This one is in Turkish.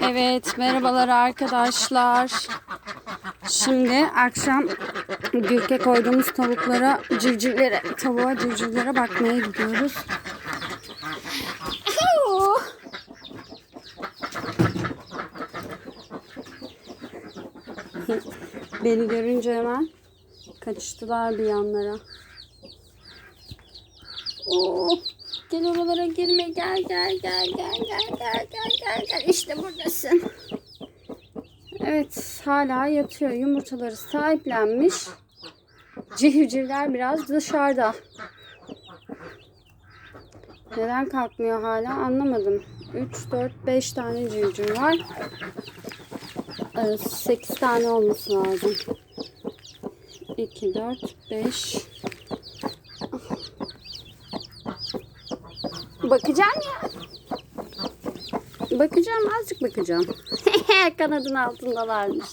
Evet merhabalar arkadaşlar. Şimdi akşam gürke koyduğumuz tavuklara, civcivlere, tavuğa civcivlere bakmaya gidiyoruz. Beni görünce hemen kaçıştılar bir yanlara. Oo, gel oralara girme gel gel gel gel gel gel işte buradasın. Evet hala yatıyor yumurtaları sahiplenmiş. Civcivler biraz dışarıda. Neden kalkmıyor hala anlamadım. 3, 4, 5 tane civciv var. 8 tane olması lazım. 2, 4, 5, Bakacağım ya. Bakacağım azıcık bakacağım. Kanadın altındalarmış.